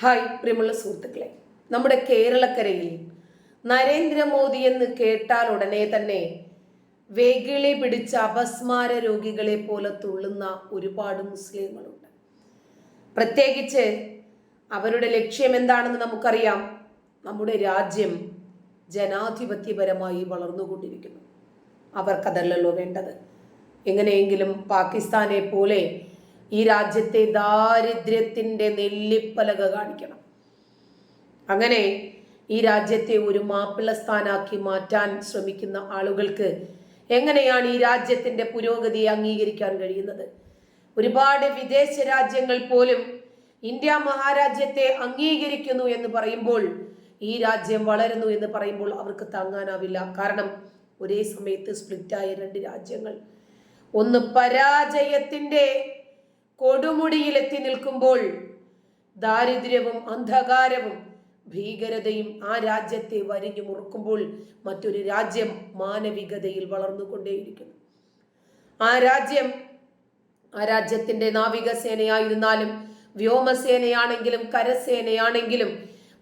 Hi പ്രിയമുള്ള സുഹൃത്തുക്കളെ. നമ്മുടെ കേരളക്കരയിൽ നരേന്ദ്രമോദി എന്ന് കേട്ടാൽ ഉടനെ തന്നെ വേഗിളെ പിടിച്ച അപസ്മാര രോഗികളെ പോലെ തുള്ളുന്ന ഒരുപാട് മുസ്ലിങ്ങളുണ്ട്. പ്രത്യേകിച്ച് അവരുടെ ലക്ഷ്യം എന്താണെന്ന് നമുക്കറിയാം. നമ്മുടെ രാജ്യം ജനാധിപത്യപരമായി വളർന്നുകൊണ്ടിരിക്കുന്നു. അവർക്കതല്ലല്ലോ വേണ്ടത്. എങ്ങനെയെങ്കിലും പാകിസ്ഥാനെ പോലെ ഈ രാജ്യത്തെ ദാരിദ്ര്യത്തിന്റെ നെല്ലിപ്പലക കാണിക്കണം. അങ്ങനെ ഈ രാജ്യത്തെ ഒരു മാപ്പിള സ്ഥാനാക്കി മാറ്റാൻ ശ്രമിക്കുന്ന ആളുകൾക്ക് എങ്ങനെയാണ് ഈ രാജ്യത്തിന്റെ പുരോഗതിയെ അംഗീകരിക്കാൻ കഴിയുന്നത്? ഒരുപാട് വിദേശ രാജ്യങ്ങൾ പോലും ഇന്ത്യ മഹാരാജ്യത്തെ അംഗീകരിക്കുന്നു എന്ന് പറയുമ്പോൾ ഈ രാജ്യം വളരുന്നു എന്ന് പറയുമ്പോൾ അവർക്ക് താങ്ങാനാവില്ല. കാരണം ഒരേ സമയത്ത് സ്പ്ലിറ്റായ രണ്ട് രാജ്യങ്ങൾ. ഒന്ന് പരാജയത്തിന്റെ കൊടുമുടിയിൽ എത്തി നിൽക്കുമ്പോൾ ദാരിദ്ര്യവും അന്ധകാരവും ഭീകരതയും ആ രാജ്യത്തെ വരിഞ്ഞു മുറുക്കുമ്പോൾ മറ്റൊരു രാജ്യം മാനവികതയിൽ വളർന്നുകൊണ്ടേയിരിക്കുന്നു. ആ രാജ്യം ആ രാജ്യത്തിന്റെ നാവികസേനയായിരുന്നാലും വ്യോമസേനയാണെങ്കിലും കരസേനയാണെങ്കിലും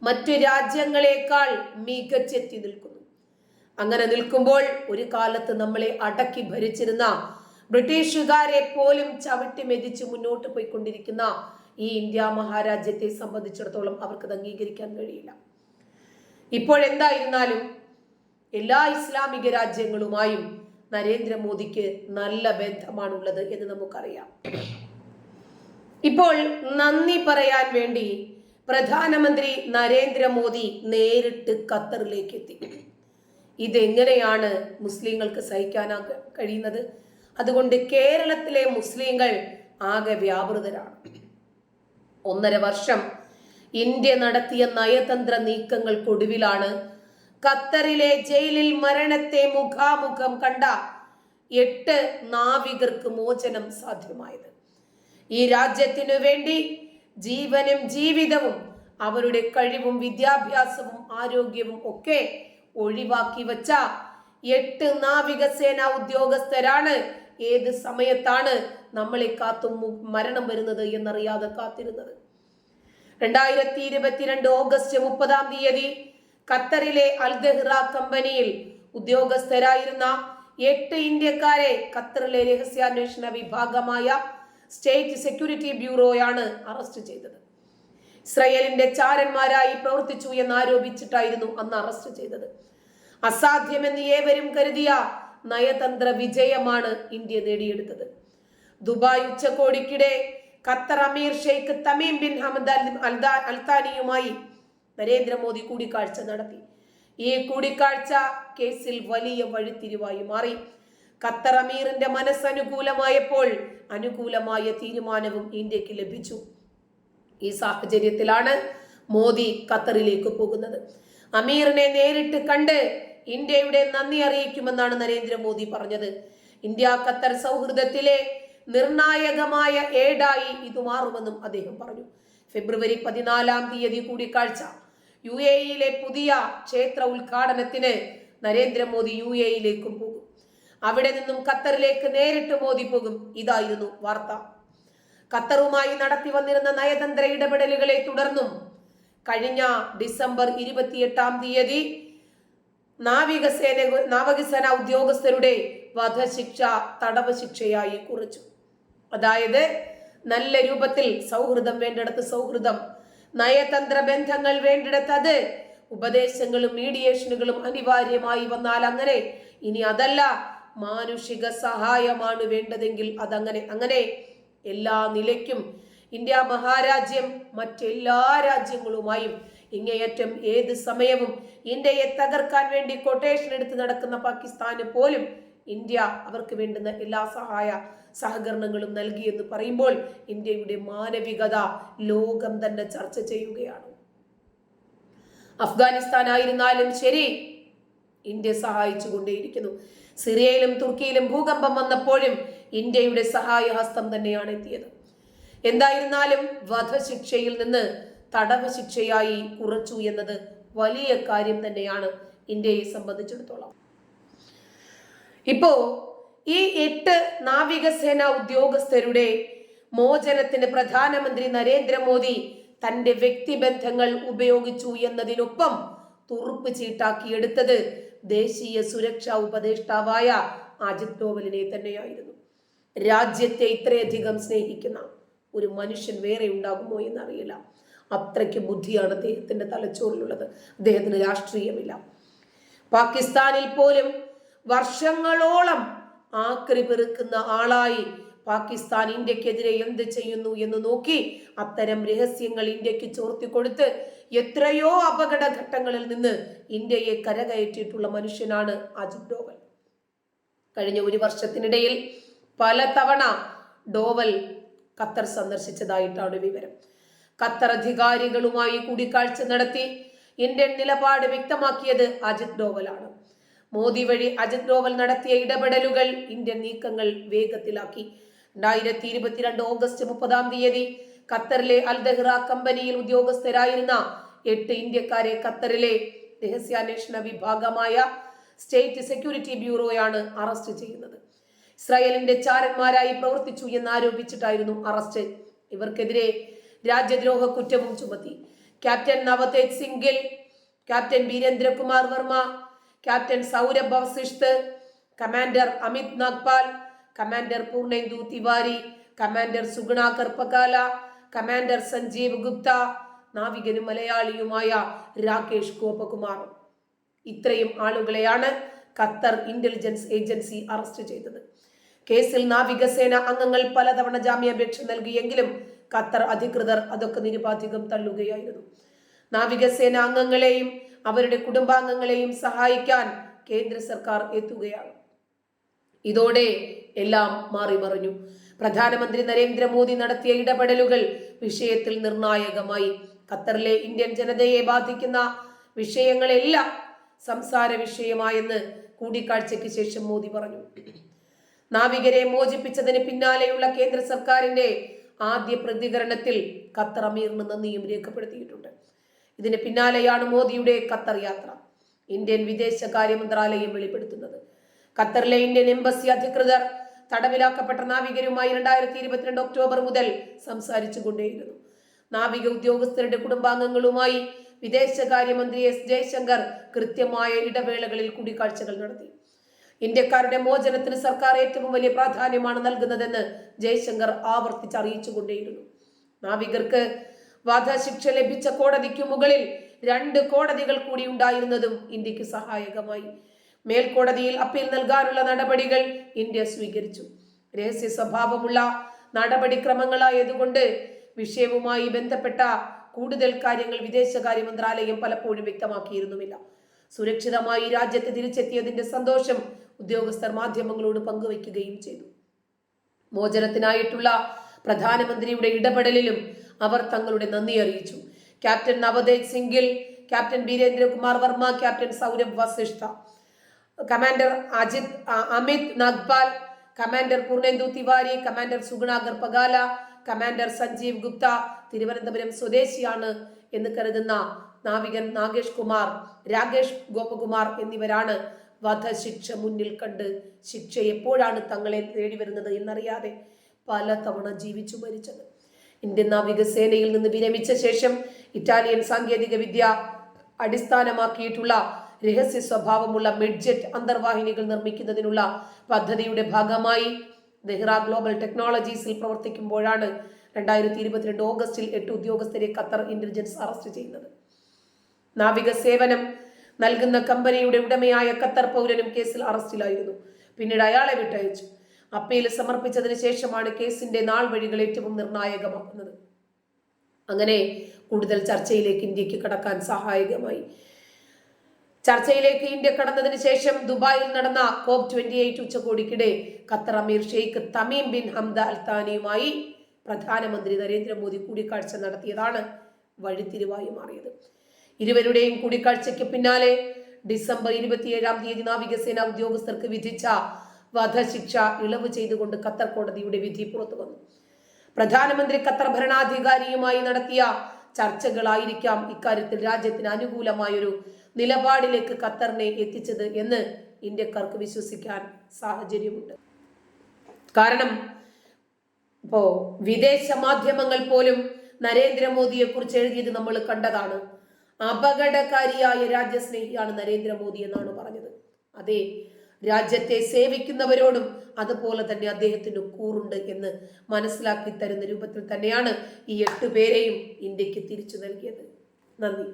മറ്റു രാജ്യങ്ങളെക്കാൾ മികച്ചെത്തി നിൽക്കുന്നു. അങ്ങനെ നിൽക്കുമ്പോൾ ഒരു കാലത്ത് നമ്മളെ അടക്കി ഭരിച്ചിരുന്ന ബ്രിട്ടീഷുകാരെ പോലും ചവിട്ടി മെതിച്ച് മുന്നോട്ട് പോയിക്കൊണ്ടിരിക്കുന്ന ഈ ഇന്ത്യ മഹാരാജ്യത്തെ സംബന്ധിച്ചിടത്തോളം അവർക്ക് അംഗീകരിക്കാൻ കഴിയില്ല. ഇപ്പോഴെന്തായിരുന്നാലും എല്ലാ ഇസ്ലാമിക രാജ്യങ്ങളുമായും നരേന്ദ്രമോദിക്ക് നല്ല ബന്ധമാണുള്ളത് എന്ന് നമുക്കറിയാം. ഇപ്പോൾ നന്ദി പറയാൻ വേണ്ടി പ്രധാനമന്ത്രി നരേന്ദ്രമോദി നേരിട്ട് ഖത്തറിലേക്ക് എത്തി. ഇതെങ്ങനെയാണ് മുസ്ലിങ്ങൾക്ക് സഹിക്കാനാ കഴിയുന്നത്? അതുകൊണ്ട് കേരളത്തിലെ മുസ്ലിങ്ങൾ ആകെ വ്യാപൃതരാണ്. ഒന്നര വർഷം ഇന്ത്യ നടത്തിയ നയതന്ത്ര നീക്കങ്ങൾക്കൊടുവിലാണ് ഖത്തറിലെ ജയിലിൽ മരണത്തെ മുഖാമുഖം കണ്ട എട്ട് നാവികർക്ക് മോചനം സാധ്യമായത്. ഈ രാജ്യത്തിനു വേണ്ടി ജീവനും ജീവിതവും അവരുടെ കഴിവും വിദ്യാഭ്യാസവും ആരോഗ്യവും ഒക്കെ ഒഴിവാക്കി വച്ച എട്ട് നാവികസേന ഉദ്യോഗസ്ഥരാണ് ഏത് സമയത്താണ് നമ്മളെ കാത്തും മരണം വരുന്നത് എന്നറിയാതെ കാത്തിരുന്നത്? രണ്ടായിരത്തി ഇരുപത്തിരണ്ട് ഓഗസ്റ്റ് മുപ്പതാം തീയതി ഖത്തറിലെ അൽദഹ്റ കമ്പനിയിൽ ഉദ്യോഗസ്ഥരായിരുന്ന എട്ട് ഇന്ത്യക്കാരെ ഖത്തറിലെ രഹസ്യാന്വേഷണ വിഭാഗമായ സ്റ്റേറ്റ് സെക്യൂരിറ്റി ബ്യൂറോയാണ് അറസ്റ്റ് ചെയ്തത്. ഇസ്രയേലിന്റെ ചാരന്മാരായി പ്രവർത്തിച്ചു എന്ന് ആരോപിച്ചിട്ടായിരുന്നു അന്ന് അറസ്റ്റ് ചെയ്തത്. അസാധ്യമെന്ന് ഏവരും കരുതിയ നയതന്ത്ര വിജയമാണ് ഇന്ത്യ നേടിയെടുത്തത്. ദുബായ് ഉച്ചകോടിക്കിടെ ഖത്തർ അമീർ ഷെയ്ഖ് തമീം ബിൻ ഹമദ് അൽത്താനിയുമായി നരേന്ദ്രമോദി കൂടിക്കാഴ്ച നടത്തി. ഈ കൂടിക്കാഴ്ച കേസിൽ വലിയ വഴിത്തിരിവായി മാറി. ഖത്തർ അമീറിന്റെ മനസ്സനുകൂലമായപ്പോൾ അനുകൂലമായ തീരുമാനവും ഇന്ത്യയ്ക്ക് ലഭിച്ചു. ഈ സാഹചര്യത്തിലാണ് മോദി ഖത്തറിലേക്ക് പോകുന്നത്. അമീറിനെ നേരിട്ട് കണ്ട് ഇന്ത്യയുടെ നന്ദി അറിയിക്കുമെന്നാണ് നരേന്ദ്രമോദി പറഞ്ഞത്. ഇന്ത്യ ഖത്തർ സൗഹൃദത്തിലെ നിർണായകമായ ഏടായി ഇത് മാറുമെന്നും അദ്ദേഹം പറഞ്ഞു. ഫെബ്രുവരി പതിനാലാം തീയതി കൂടിക്കാഴ്ച. യു എ ഇയിലെ പുതിയ ക്ഷേത്ര ഉദ്ഘാടനത്തിന് നരേന്ദ്രമോദി യു എ ഇയിലേക്കും പോകും. അവിടെ നിന്നും ഖത്തറിലേക്ക് നേരിട്ട് മോദി പോകും. ഇതായിരുന്നു വാർത്ത. ഖത്തറുമായി നടത്തി വന്നിരുന്ന നയതന്ത്ര ഇടപെടലുകളെ തുടർന്നും കഴിഞ്ഞ ഡിസംബർ ഇരുപത്തിയെട്ടാം തീയതി നാവികസേന നാവികസേന ഉദ്യോഗസ്ഥരുടെ വധശിക്ഷ തടവ് ശിക്ഷയായി കുറച്ചു. അതായത് നല്ല രൂപത്തിൽ സൗഹൃദം വേണ്ടിടത്ത് സൗഹൃദം നയതന്ത്ര ബന്ധങ്ങൾ വേണ്ടിടത്ത് അത് ഉപദേശങ്ങളും മീഡിയേഷനുകളും അനിവാര്യമായി വന്നാൽ അങ്ങനെ ഇനി അതല്ല മാനുഷിക സഹായമാണ് വേണ്ടതെങ്കിൽ അതങ്ങനെ. അങ്ങനെ എല്ലാ നിലയ്ക്കും ഇന്ത്യ മഹാരാജ്യം മറ്റെല്ലാ രാജ്യങ്ങളുമായും ഇങ്ങേയറ്റം ഏത് സമയവും ഇന്ത്യയെ തകർക്കാൻ വേണ്ടി കൊട്ടേഷൻ എടുത്ത് നടക്കുന്ന പാകിസ്ഥാന് പോലും ഇന്ത്യ അവർക്ക് വേണ്ടുന്ന എല്ലാ സഹായ സഹകരണങ്ങളും നൽകിയെന്ന് പറയുമ്പോൾ ഇന്ത്യയുടെ മാനവികത ലോകം തന്നെ ചർച്ച ചെയ്യുകയാണ്. അഫ്ഗാനിസ്ഥാൻ ആയിരുന്നാലും ശരി ഇന്ത്യ സഹായിച്ചു കൊണ്ടേയിരിക്കുന്നു സിറിയയിലും തുർക്കിയിലും ഭൂകമ്പം വന്നപ്പോഴും ഇന്ത്യയുടെ സഹായഹസ്തം തന്നെയാണ് എത്തിയത്. എന്തായിരുന്നാലും വധശിക്ഷയിൽ നിന്ന് തടവ് ശിക്ഷയായി കുറച്ചു എന്നത് വലിയ കാര്യം തന്നെയാണ് ഇന്ത്യയെ സംബന്ധിച്ചിടത്തോളം. ഇപ്പോ ഈ എട്ട് നാവികസേന ഉദ്യോഗസ്ഥരുടെ മോചനത്തിന് പ്രധാനമന്ത്രി നരേന്ദ്രമോദി തന്റെ വ്യക്തിബന്ധങ്ങൾ ഉപയോഗിച്ചു എന്നതിനൊപ്പം തുറുപ്പ് ചീട്ടാക്കിയെടുത്തത് ദേശീയ സുരക്ഷാ ഉപദേഷ്ടാവായ അജിത് ഡോവലിനെ തന്നെയായിരുന്നു. രാജ്യത്തെ ഇത്രയധികം സ്നേഹിക്കുന്ന ഒരു മനുഷ്യൻ വേറെ ഉണ്ടാകുമോ എന്നറിയില്ല. അത്രയ്ക്ക് ബുദ്ധിയാണ് അദ്ദേഹത്തിന്റെ തലച്ചോറിലുള്ളത്. അദ്ദേഹത്തിന് രാഷ്ട്രീയമില്ല. പാകിസ്ഥാനിൽ പോലും വർഷങ്ങളോളം ആക്രി പെറുക്കുന്ന ആളായി പാകിസ്ഥാൻ ഇന്ത്യക്കെതിരെ എന്ത് ചെയ്യുന്നു എന്ന് നോക്കി അത്തരം രഹസ്യങ്ങൾ ഇന്ത്യയ്ക്ക് ചോർത്തി കൊടുത്ത് എത്രയോ അപകട ഘട്ടങ്ങളിൽ നിന്ന് ഇന്ത്യയെ കരകയറ്റിയിട്ടുള്ള മനുഷ്യനാണ് അജിത് ഡോവൽ. കഴിഞ്ഞ ഒരു വർഷത്തിനിടയിൽ പല തവണ ഡോവൽ ഖത്തർ സന്ദർശിച്ചതായിട്ടാണ് വിവരം. ഖത്തർ അധികാരികളുമായി കൂടിക്കാഴ്ച നടത്തി ഇന്ത്യൻ നിലപാട് വ്യക്തമാക്കിയത് അജിത് ഡോവലാണ്. മോദി വഴി അജിത് ഡോവൽ നടത്തിയ ഇടപെടലുകൾ ഇന്ത്യൻ നീക്കങ്ങൾ വേഗത്തിലാക്കി. രണ്ടായിരത്തി ഇരുപത്തിരണ്ട് ഓഗസ്റ്റ് മുപ്പതാം തീയതി ഖത്തറിലെ അൽ ദഹ്റ കമ്പനിയിൽ ഉദ്യോഗസ്ഥരായിരുന്ന എട്ട് ഇന്ത്യക്കാരെ ഖത്തറിലെ രഹസ്യാന്വേഷണ വിഭാഗമായ സ്റ്റേറ്റ് സെക്യൂരിറ്റി ബ്യൂറോയാണ് അറസ്റ്റ് ചെയ്യുന്നത്. ഇസ്രായേലിന്റെ ചാരന്മാരായി പ്രവർത്തിച്ചു എന്നാരോപിച്ചിട്ടായിരുന്നു അറസ്റ്റ്. ഇവർക്കെതിരെ രാജ്യദ്രോഹ കുറ്റവും ചുമത്തി. ക്യാപ്റ്റൻ നവതേജ് സിംഗിൽ captain Virendra Kumar Varma captain Saurabh അവശിഷ്ത് commander Amit Nagpal commander Purnendu Tiwari commander Suguna കർപ്പകാല commander Sanjeev Gupta നാവികനും മലയാളിയുമായ രാകേഷ് ഗോപകുമാർ. ഇത്രയും ആളുകളെയാണ് ഖത്തർ ഇന്റലിജൻസ് ഏജൻസി അറസ്റ്റ് ചെയ്തത്. കേസിൽ നാവികസേന അംഗങ്ങൾ പലതവണ ജാമ്യാപേക്ഷ നൽകിയെങ്കിലും ഖത്തർ അധികൃതർ അതൊക്കെ നിരുപാധികം തള്ളുകയായിരുന്നു. നാവികസേന അംഗങ്ങളെയും അവരുടെ കുടുംബാംഗങ്ങളെയും സഹായിക്കാൻ കേന്ദ്ര സർക്കാർ എത്തുകയാണ്. ഇതോടെ എല്ലാം മാറിമറിഞ്ഞു പ്രധാനമന്ത്രി നരേന്ദ്രമോദി നടത്തിയ ഇടപെടലുകൾ വിഷയത്തിൽ നിർണായകമായി. ഖത്തറിലെ ഇന്ത്യൻ ജനതയെ ബാധിക്കുന്ന വിഷയങ്ങളെല്ലാം സംസാര വിഷയമായെന്ന് കൂടിക്കാഴ്ചയ്ക്ക് ശേഷം മോദി പറഞ്ഞു. നാവികരെ മോചിപ്പിച്ചതിന് പിന്നാലെയുള്ള കേന്ദ്ര സർക്കാരിന്റെ ആദ്യ പ്രതികരണത്തിൽ ഖത്തർ അമീറിന് നന്ദിയും രേഖപ്പെടുത്തിയിട്ടുണ്ട്. ഇതിന് പിന്നാലെയാണ് മോദിയുടെ ഖത്തർ യാത്ര ഇന്ത്യൻ വിദേശകാര്യ മന്ത്രാലയം വെളിപ്പെടുത്തുന്നത്. ഖത്തറിലെ ഇന്ത്യൻ എംബസി അധികൃതർ തടവിലാക്കപ്പെട്ട നാവികരുമായി രണ്ടായിരത്തി ഇരുപത്തിരണ്ട് ഒക്ടോബർ മുതൽ സംസാരിച്ചു കൊണ്ടേയിരുന്നു നാവിക ഉദ്യോഗസ്ഥരുടെ കുടുംബാംഗങ്ങളുമായി വിദേശകാര്യമന്ത്രി എസ് ജയശങ്കർ കൃത്യമായ ഇടവേളകളിൽ കൂടിക്കാഴ്ചകൾ നടത്തി. ഇന്ത്യക്കാരുടെ മോചനത്തിന് സർക്കാർ ഏറ്റവും വലിയ പ്രാധാന്യമാണ് നൽകുന്നതെന്ന് ജയശങ്കർ ആവർത്തിച്ച് അറിയിച്ചുകൊണ്ടേയിരുന്നു നാവികർക്ക് വധശിക്ഷ ലഭിച്ച കോടതിക്ക് മുകളിൽ രണ്ട് കോടതികൾ കൂടി ഉണ്ടായിരുന്നതും ഇന്ത്യയ്ക്ക് സഹായകമായി. മേൽക്കോടതിയിൽ അപ്പീൽ നൽകാനുള്ള നടപടികൾ ഇന്ത്യ സ്വീകരിച്ചു. രഹസ്യ സ്വഭാവമുള്ള നടപടിക്രമങ്ങളായതുകൊണ്ട് വിഷയവുമായി ബന്ധപ്പെട്ട കൂടുതൽ കാര്യങ്ങൾ വിദേശകാര്യ മന്ത്രാലയം പലപ്പോഴും വ്യക്തമാക്കിയിരുന്നുമില്ല. സുരക്ഷിതമായി രാജ്യത്ത് തിരിച്ചെത്തിയതിന്റെ സന്തോഷം ഉദ്യോഗസ്ഥർ മാധ്യമങ്ങളോട് പങ്കുവയ്ക്കുകയും ചെയ്തു. മോചനത്തിനായിട്ടുള്ള പ്രധാനമന്ത്രിയുടെ ഇടപെടലിലും അവർ തങ്ങളുടെ നന്ദി അറിയിച്ചു. Captain Navtej സിംഗിൽ captain Virendra Kumar Varma captain Saurabh Vasisht commander Ajit Amit Nagpal commander Purnendu Tiwari commander Sugunakar Pakala commander Sanjeev Gupta Thiruvananthapuram സ്വദേശിയാണ് എന്ന് കരുതുന്ന നാവികൻ നാഗേഷ് കുമാർ രാകേഷ് ഗോപകുമാർ എന്നിവരാണ് വധശിക്ഷ മുന്നിൽ കണ്ട് ശിക്ഷ എപ്പോഴാണ് തങ്ങളെ തേടി വരുന്നത് എന്നറിയാതെ പല തവണ ജീവിച്ചു മരിച്ചത്. ഇന്ത്യൻ നാവികസേനയിൽ നിന്ന് വിരമിച്ച ശേഷം ഇറ്റാലിയൻ സാങ്കേതിക വിദ്യ അടിസ്ഥാനമാക്കിയിട്ടുള്ള രഹസ്യ സ്വഭാവമുള്ള മിഡ്ജെറ്റ് അന്തർവാഹിനികൾ നിർമ്മിക്കുന്നതിനുള്ള പദ്ധതിയുടെ ഭാഗമായി ദെഹ്റ ഗ്ലോബൽ ടെക്നോളജീസിൽ പ്രവർത്തിക്കുമ്പോഴാണ് രണ്ടായിരത്തി ഇരുപത്തിരണ്ട് ഓഗസ്റ്റിൽ എട്ട് ഉദ്യോഗസ്ഥരെ ഖത്തർ ഇന്റലിജൻസ് അറസ്റ്റ് ചെയ്യുന്നത്. നാവിക സേവനം നൽകുന്ന കമ്പനിയുടെ ഉടമയായ ഖത്തർ പൗരനും കേസിൽ അറസ്റ്റിലായിരുന്നു. പിന്നീട് അയാളെ വിട്ടയച്ചു. അപ്പീൽ സമർപ്പിച്ചതിന് ശേഷമാണ് കേസിന്റെ നാൾ വഴികൾ ഏറ്റവും നിർണായകമാക്കുന്നത്. അങ്ങനെ കൂടുതൽ ചർച്ചയിലേക്ക് ഇന്ത്യയ്ക്ക് കടക്കാൻ സഹായകമായി. ചർച്ചയിലേക്ക് ഇന്ത്യ കടന്നതിന് ശേഷം ദുബായിൽ നടന്ന കോപ്പ് ട്വന്റി എയ്റ്റ് ഉച്ചകോടിക്കിടെ ഖത്തർ അമീർ Sheikh Tamim bin Hamad al താനിയുമായി പ്രധാനമന്ത്രി നരേന്ദ്രമോദി കൂടിക്കാഴ്ച നടത്തിയതാണ് വഴിത്തിരിവായി മാറിയത്. ഇരുവരുടെയും കൂടിക്കാഴ്ചയ്ക്ക് പിന്നാലെ ഡിസംബർ ഇരുപത്തിയേഴാം തീയതി നാവികസേന ഉദ്യോഗസ്ഥർക്ക് വിധിച്ച വധശിക്ഷ ഇളവ് ചെയ്തുകൊണ്ട് ഖത്തർ കോടതിയുടെ വിധി പുറത്തു വന്നു. പ്രധാനമന്ത്രി ഖത്തർ ഭരണാധികാരിയുമായി നടത്തിയ ചർച്ചകളായിരിക്കാം ഇക്കാര്യത്തിൽ രാജ്യത്തിന് അനുകൂലമായൊരു നിലപാടിലേക്ക് ഖത്തറിനെ എത്തിച്ചത് എന്ന് ഇന്ത്യക്കാർക്ക് വിശ്വസിക്കാൻ സാഹചര്യമുണ്ട്. കാരണം ഇപ്പോ വിദേശ മാധ്യമങ്ങൾ പോലും നരേന്ദ്രമോദിയെ കുറിച്ച് എഴുതിയത് നമ്മൾ കണ്ടതാണ്. അപകടകാരിയായ രാജ്യസ്നേഹിയാണ് നരേന്ദ്രമോദി എന്നാണ് പറഞ്ഞത്. അതെ രാജ്യത്തെ സേവിക്കുന്നവരോടും അതുപോലെ തന്നെ അദ്ദേഹത്തിന് കൂറുണ്ട് എന്ന് മനസ്സിലാക്കി തരുന്ന രൂപത്തിൽ തന്നെയാണ് ഈ എട്ട് പേരെയും ഇന്ത്യയ്ക്ക് തിരിച്ചു നൽകിയത്. നന്ദി.